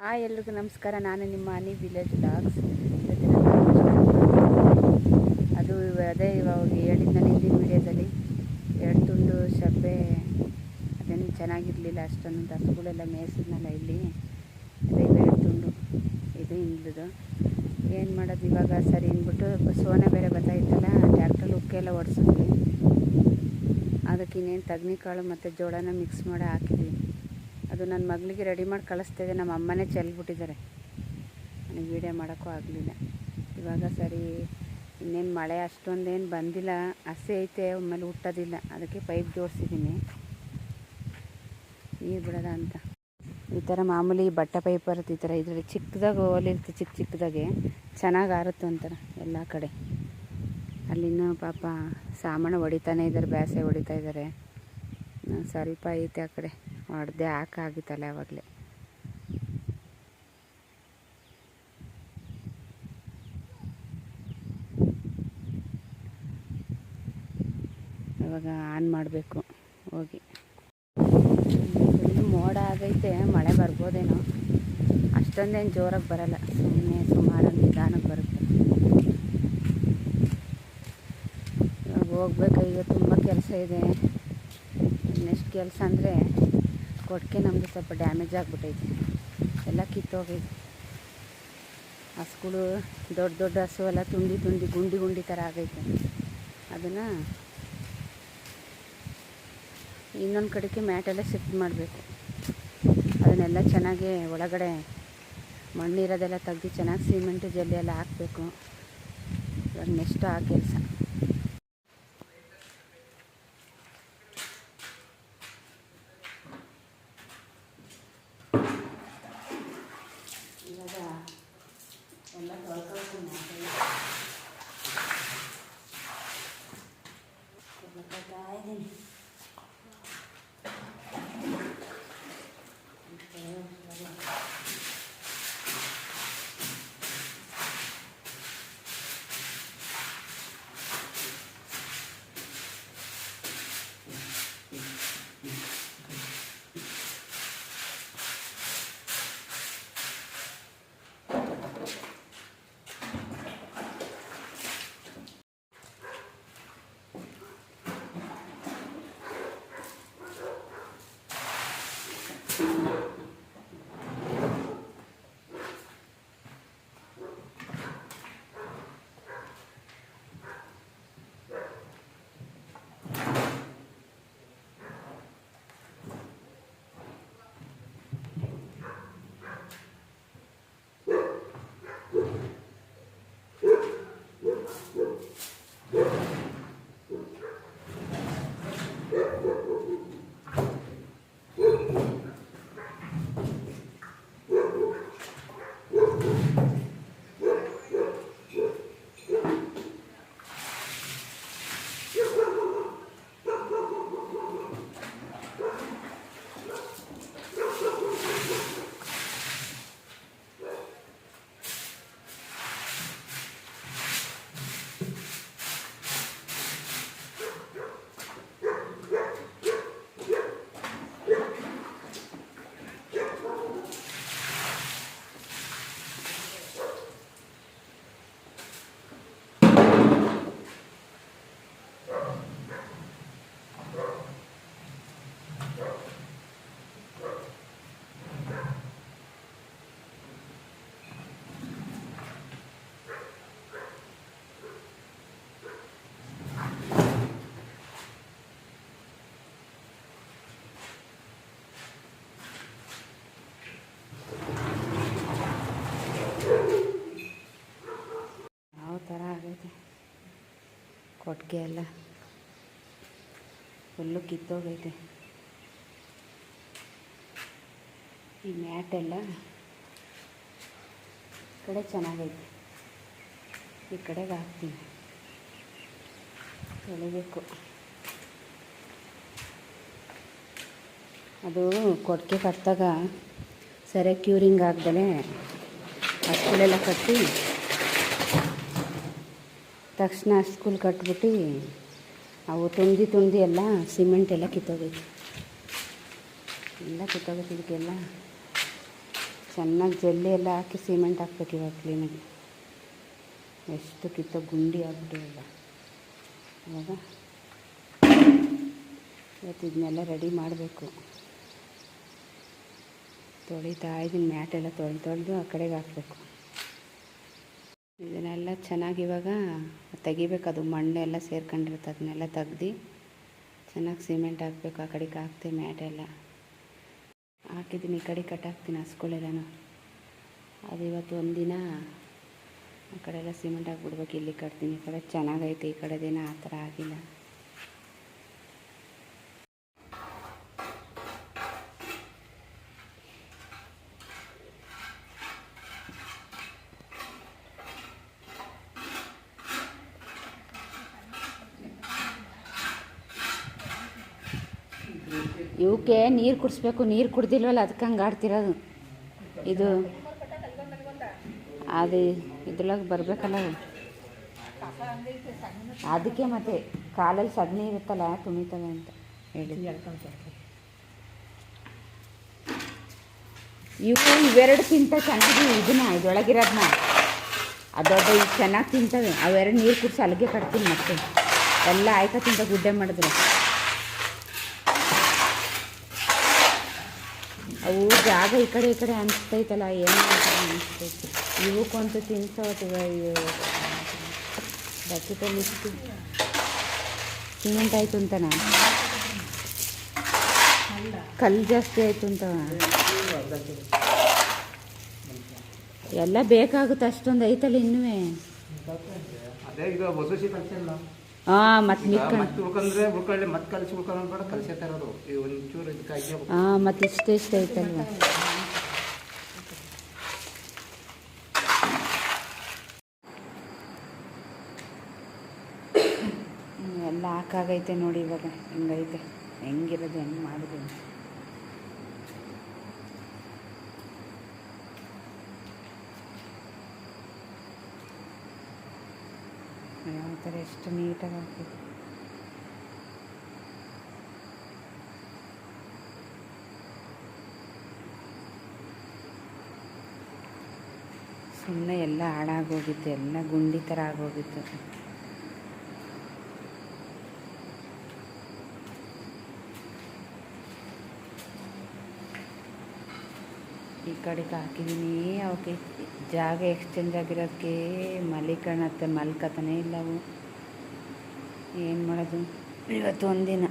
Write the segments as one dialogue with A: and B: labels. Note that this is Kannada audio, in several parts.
A: ಹಾಯ್ ಎಲ್ರಿಗೂ ನಮಸ್ಕಾರ. ನಾನು ನಿಮ್ಮ ಅನಿ ವಿಲೇಜ್ ಡಾಗ್ಸ್. ಅದು ಅದೇ ಇವಾಗ ಹೇಳಿದ್ನಲ್ಲ ಹಿಂದಿನ ವಿಡಿಯೋದಲ್ಲಿ. ಎರಡು ತುಂಡು ಸಬ್ಬೆ ಅದೇನು ಚೆನ್ನಾಗಿರಲಿಲ್ಲ. ಅಷ್ಟೊಂದು ಹಸುಗಳೆಲ್ಲ ಮೇಯಿಸಿದ್ನಲ್ಲ ಇಲ್ಲಿ. ಅದೇ ಎರಡು ತುಂಡು ಇದು ಹಿಂದ್ಲದು ಏನು ಮಾಡೋದು ಇವಾಗ? ಸರಿ ಅಂದ್ಬಿಟ್ಟು ಸೋನ ಬೇರೆ ಬರ್ತಾಯಿತ್ತಲ್ಲ ಟ್ಯಾಕ್ಟ್ರಲ್ಲಿ ಉಕ್ಕೆಲ್ಲ ಓಡಿಸಿದ್ವಿ ಅದಕ್ಕೆ ಇನ್ನೇನು ತಗ್ನಿಕಾಳು ಮತ್ತು ಜೋಳನ ಮಿಕ್ಸ್ ಮಾಡಿ ಹಾಕಿದ್ವಿ. ಅದು ನನ್ನ ಮಗಳಿಗೆ ರೆಡಿ ಮಾಡಿ ಕಳಿಸ್ತಿದ್ದೆ ನಮ್ಮ ಅಮ್ಮನೇ ಚೆಲ್ಬಿಟ್ಟಿದ್ದಾರೆ. ನನಗೆ ವೀಡಿಯೋ ಮಾಡೋಕ್ಕೂ ಆಗಲಿಲ್ಲ. ಇವಾಗ ಸರಿ, ಇನ್ನೇನು ಮಳೆ ಅಷ್ಟೊಂದೇನು ಬಂದಿಲ್ಲ. ಹಸಿ ಐತೆ ಆಮೇಲೆ ಹುಟ್ಟೋದಿಲ್ಲ. ಅದಕ್ಕೆ ಪೈಪ್ ಜೋಡಿಸಿದ್ದೀನಿ. ನೀರು ಬಿಡೋದ ಅಂತ. ಈ ಥರ ಮಾಮೂಲಿ ಬಟ್ಟೆ ಪೈಪ್ ಬರುತ್ತೆ ಈ ಥರ ಇದರಲ್ಲಿ ಚಿಕ್ಕದಾಗ ಹೋಲಿರುತ್ತೆ ಚಿಕ್ಕ ಚಿಕ್ಕದಾಗೆ. ಚೆನ್ನಾಗಿ ಆರುತ್ತೆ ಒಂಥರ ಎಲ್ಲ ಕಡೆ. ಅಲ್ಲಿನ ಪಾಪ ಸಾಮಾನು ಹೊಡಿತಾನೆ ಇದ್ದಾರೆ, ಬ್ಯಾಸೆ ಹೊಡಿತಾ ಇದ್ದಾರೆ. ಸ್ವಲ್ಪ ಐತೆ ಆ ಕಡೆ. ಹೊಡೆದೆ ಹಾಕಾಗಿತ್ತಲ್ಲ ಯಾವಾಗಲೇ. ಇವಾಗ ಆನ್ ಮಾಡಬೇಕು, ಹೋಗಿ. ಮೋಡ ಆಗೈತೆ, ಮಳೆ ಬರ್ಬೋದೇನೋ. ಅಷ್ಟೊಂದೇನು ಜೋರಾಗಿ ಬರಲ್ಲ ಸುಮ್ಮನೆ ಸುಮಾರು ನಿಧಾನಕ್ಕೆ ಬರುತ್ತೆ. ಇವಾಗ ಹೋಗ್ಬೇಕು, ಈಗ ತುಂಬ ಕೆಲಸ ಇದೆ. ನೆಕ್ಸ್ಟ್ ಕೆಲಸ ಅಂದರೆ ಕೊಟ್ಟಿಗೆ ನಮ್ಮದು ಸ್ವಲ್ಪ ಡ್ಯಾಮೇಜ್ ಆಗಿಬಿಟ್ಟೈತೆ. ಎಲ್ಲ ಕಿತ್ತೋಗೈತೆ. ಹಸುಗಳು ದೊಡ್ಡ ದೊಡ್ಡ ಹಸು ಎಲ್ಲ ತುಂಡಿ ತುಂಡಿ ಗುಂಡಿ ಗುಂಡಿ ಥರ ಆಗೈತೆ. ಅದನ್ನು ಇನ್ನೊಂದು ಕಡೆಗೆ ಮ್ಯಾಟೆಲ್ಲ ಶಿಫ್ಟ್ ಮಾಡಬೇಕು. ಅದನ್ನೆಲ್ಲ ಚೆನ್ನಾಗಿ ಒಳಗಡೆ ಮಣ್ಣಿರೋದೆಲ್ಲ ತೆಗ್ದು ಚೆನ್ನಾಗಿ ಸಿಮೆಂಟು ಜಲ್ಲಿ ಎಲ್ಲ ಹಾಕಬೇಕು. ಇವಾಗ ನೆಕ್ಸ್ಟು ಆ ಕೆಲಸ. ಕೊಟ್ಟಿಗೆ ಎಲ್ಲ ಫುಲ್ಲು ಕಿತ್ತೋಗೈತೆ. ಈ ಮ್ಯಾಟೆಲ್ಲ ಕಡೆ ಚೆನ್ನಾಗೈತೆ. ಈ ಕಡೆಗೆ ಹಾಕ್ತೀನಿ. ತೊಳಿಬೇಕು. ಅದು ಕೊಟ್ಟಿಗೆ ಕಟ್ಟಿದಾಗ ಸರಿಯಾಗಿ ಕ್ಯೂರಿಂಗ್ ಆಗ್ದಲೇ ಹಸ್ಗಳೆಲ್ಲ ಕಟ್ಟಿ ತಕ್ಷಣ ಸ್ಕೂಲ್ ಕಟ್ಬಿಟ್ಟು ಅವು ತುಂಬಿ ತುಂಬಿ ಎಲ್ಲ ಸಿಮೆಂಟ್ ಎಲ್ಲ ಕಿತ್ತೋಗೈತೆ. ಎಲ್ಲ ಕಿತ್ತೋಗೈತೆ ಇದಕ್ಕೆಲ್ಲ. ಚೆನ್ನಾಗಿ ಜಲ್ಲಿ ಎಲ್ಲ ಹಾಕಿ ಸಿಮೆಂಟ್ ಹಾಕ್ಬೇಕು ಇವಾಗ ಕ್ಲೀನಾಗಿ. ಎಷ್ಟು ಕಿತ್ತೋ ಗುಂಡಿ ಆಗ್ಬಿಟ್ಟಿಲ್ಲ ಇವಾಗ ಇವತ್ತು ಇದನ್ನೆಲ್ಲ ರೆಡಿ ಮಾಡಬೇಕು. ತೊಳಿತಾ ಇದ್ದೀನಿ ಮ್ಯಾಟೆಲ್ಲ ತೊಳೆದು ತೊಳೆದು ಆ ಕಡೆಗೆ ಹಾಕ್ಬೇಕು. ಇದನ್ನೆಲ್ಲ ಚೆನ್ನಾಗಿ ಇವಾಗ ತೆಗಿಬೇಕು. ಅದು ಮಣ್ಣೆಲ್ಲ ಸೇರ್ಕೊಂಡಿರುತ್ತೆ. ಅದನ್ನೆಲ್ಲ ತೆಗ್ದು ಚೆನ್ನಾಗಿ ಸಿಮೆಂಟ್ ಹಾಕ್ಬೇಕು. ಆ ಕಡೆಗೆ ಹಾಕ್ತೆ ಮ್ಯಾಟೆಲ್ಲ ಹಾಕಿದ್ದೀನಿ. ಈ ಕಡೆ ಕಟ್ಟಾಕ್ತೀನಿ ಹಸ್ಗಳೆಲ್ಲನೂ ಅದು ಇವತ್ತು ಒಂದಿನ ಆ ಕಡೆ ಎಲ್ಲ ಸಿಮೆಂಟ್ ಹಾಕ್ಬಿಡ್ಬೇಕು. ಇಲ್ಲಿ ಕಟ್ತೀನಿ. ಈ ಕಡೆ ಚೆನ್ನಾಗೈತೆ. ಈ ಕಡೆದೇನೋ ಆ ಥರ ಆಗಿಲ್ಲ. ಇವಕ್ಕೆ ನೀರು ಕುಡಿಸ್ಬೇಕು, ನೀರು ಕುಡ್ದಿಲ್ವಲ್ಲ ಅದಕ್ಕೆ ಹಂಗೆ ಆಡ್ತಿರೋದು. ಇದು ಅದು ಇದ್ರೊಳಗೆ ಬರಬೇಕಲ್ಲ ಅದಕ್ಕೆ ಮತ್ತೆ ಕಾಲಲ್ಲಿ ಸಗಣಿ ಇರುತ್ತಲ್ಲ ತುಮಿತವೆ ಅಂತ ಹೇಳಿ. ಇವು ಇವೆರಡು ತಿಂತ ಚೆನ್ನಾಗಿ ಇದನ್ನ ಇದೊಳಗಿರೋದನ್ನ ಅದೊಡ್ಡ ಈಗ ಚೆನ್ನಾಗಿ ತಿಂತವೆ. ಅವೆರಡು ನೀರು ಕುಡಿಸಿ ಅಲ್ಲಿಗೆ ಕಟ್ತೀನಿ ಮತ್ತೆ. ಎಲ್ಲ ಆಯ್ತಾ ತಿಂತ ಗುಡ್ಡೆ ಮಾಡಿದ್ರೆ. ಅವು ಜಾಗ ಈ ಕಡೆ ಈ ಕಡೆ ಅನಿಸ್ತೈತಲ್ಲ, ಏನು ಅನಿಸ್ತೈತಿ. ಇವಕ್ಕಂತೂ ತಿನ್ಸೋತಿವ ಬಕೆಟಲ್ಲಿ ಇಷ್ಟು ಸಿಮೆಂಟ್ ಅಂತನ? ಕಲ್ಲು ಜಾಸ್ತಿ ಆಯ್ತು ಅಂತ. ಎಲ್ಲ ಬೇಕಾಗುತ್ತೆ ಅಷ್ಟೊಂದು ಐತಲ್ಲ ಇನ್ನೂ ಹಾಂ ಮತ್ತೆ
B: ಮತ್ತೆ ಉಳ್ಕೊಂಡ್ರೆ ಉಳ್ಕೊಳ್ಳಿ ಮತ್ತೆ ಕಲ್ಸಿ ಉಳ್ಕೊಂಡು ಬೇಡ ಕಲ್ಸೇತಾ ಇರೋದು. ಈ ಒಂಚೂರು ಇದಕ್ಕಾಗಿ
A: ಹಾಂ ಮತ್ತೆ ಇಷ್ಟು ಇಷ್ಟ ಐತಲ್ವ? ಎಲ್ಲ ಹಾಕಾಗೈತೆ ನೋಡಿ ಇವಾಗ. ಹಿಂಗೈತೆ? ಹೆಂಗಿರೋದು ಹೆಂಗೆ ಮಾಡಿದ್ದೀನಿ ಯಾವ ಎಷ್ಟು ನೀಟಾಗಿ. ಹಾಕಿದೆ ಸುಮ್ಮನೆ ಎಲ್ಲ ಹಾಳಾಗೋಗಿತ್ತು ಎಲ್ಲ ಗುಂಡಿ ಥರ ಆಗೋಗಿತ್ತು. ಈ ಕಡೆಗೆ ಹಾಕಿದ್ದೀನಿ ಅವಕ್ಕೆ ಜಾಗ ಎಕ್ಸ್ಚೇಂಜ್ ಆಗಿರೋದಕ್ಕೆ ಮಲಿಕಣತ್ತೆ ಮಲ್ಕತಾನೆ ಇಲ್ಲ ಅವು ಏನು ಮಾಡೋದು? ಇವತ್ತು ಒಂದಿನ.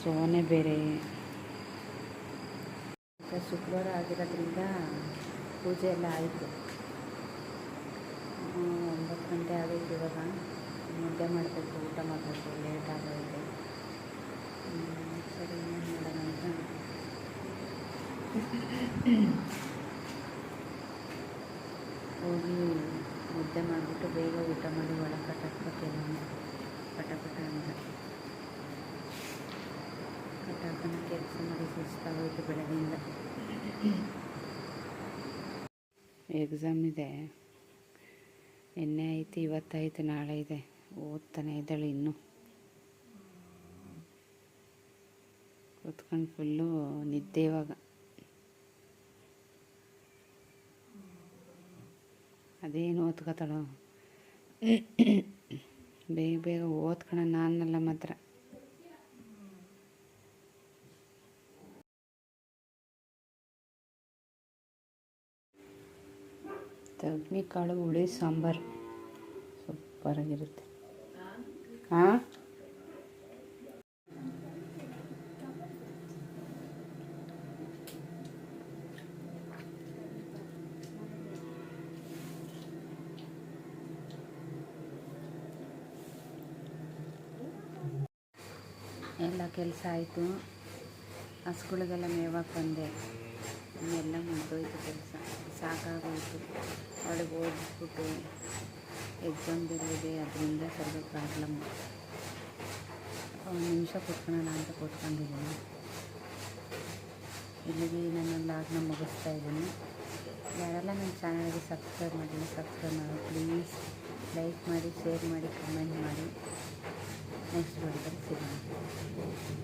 A: ಸೋನೆ ಬೇರೆ. ಶುಕ್ರವಾರ ಆಗಿರೋದ್ರಿಂದ ಪೂಜೆ ಎಲ್ಲ ಆಯಿತು. ಒಂಬತ್ತು ಗಂಟೆ ಆಗೈತೆ ಇವಾಗ. ಮುದ್ದೆ ಮಾಡಬೇಕು, ಊಟ ಮಾಡಬೇಕು ಲೇಟ್ ಆಗೋಯ್ತು. ಹೋಗಿ ಮುದ್ದೆ ಮಾಡಿಬಿಟ್ಟು ಬೇಗ ಊಟ ಮಾಡಿ ಒಳಗೆ ಕಟ್ಟಾಕ್ಬೇಕೆಲ್ಲ ಪಟಪಟ ಪಟ ಅಂತ ಕಟ್ಟಾಕೋಣ ಕೆಲಸ ಮಾಡಿ ಸುಸ್ತಾಗೋಯ್ತು ಬೆಳಗ್ಗೆಯಿಂದ. ಎಕ್ಸಾಮ್ ಇದೆ. ನಿನ್ನೆ ಐತಿ ಇವತ್ತೈತು ನಾಳೆ ಇದೆ. ಓದ್ತಾನೆ ಇದ್ದಾಳೆ ಇನ್ನೂ. ಕೂತ್ಕೊಂಡು ಫುಲ್ಲು ನಿದ್ದೆ ಇವಾಗ. ಅದೇನು ಓದ್ಕೋತಾಳೋ. ಬೇಗ ಬೇಗ ಓದ್ಕೊಳ ನಾನಲ್ಲ ಮಾತ್ರ. ತಗ್ನಿ ಕಾಳು ಹುಳಿ ಸಾಂಬಾರು. ಸೂಪರಾಗಿರುತ್ತೆ. ಹಾಂ ಎಲ್ಲ ಕೆಲಸ ಆಯಿತು. ಹಸುಗಳಿಗೆಲ್ಲ ಮೇವಾಗ ಬಂದೆ. ಎಲ್ಲ ಮುಗಿದೋಯ್ತು ಕೆಲಸ. ಸಾಕಾಗೋಯಿತು. ಅವಳಿಗೆ ಓದಿಸ್ಬಿಟ್ಟು ಎಕ್ಸಾಮ್ ಇದೆ ಅದರಿಂದ ಸ್ವಲ್ಪ ಪ್ರಾಬ್ಲಮ್. ಒಂದು ನಿಮಿಷ ಕೂತ್ಕೊಳ್ಳೋಣ ಅಂತ ಕೂತ್ಕೊಂಡಿದ್ದೀನಿ. ಇಲ್ಲಿಗೆ ನನ್ನ ಲಾಗ್ನ ಮುಗಿಸ್ತಾ ಇದ್ದೀನಿ. ಯಾರೆಲ್ಲ ನನ್ನ ಚಾನಲ್ಗೆ ಸಬ್ಸ್ಕ್ರೈಬ್ ಮಾಡಿಲ್ಲ, ಸಬ್ಸ್ಕ್ರೈಬ್ ಮಾಡಿ. ಪ್ಲೀಸ್ ಲೈಕ್ ಮಾಡಿ, ಶೇರ್ ಮಾಡಿ, ಕಮೆಂಟ್ ಮಾಡಿ. すいません。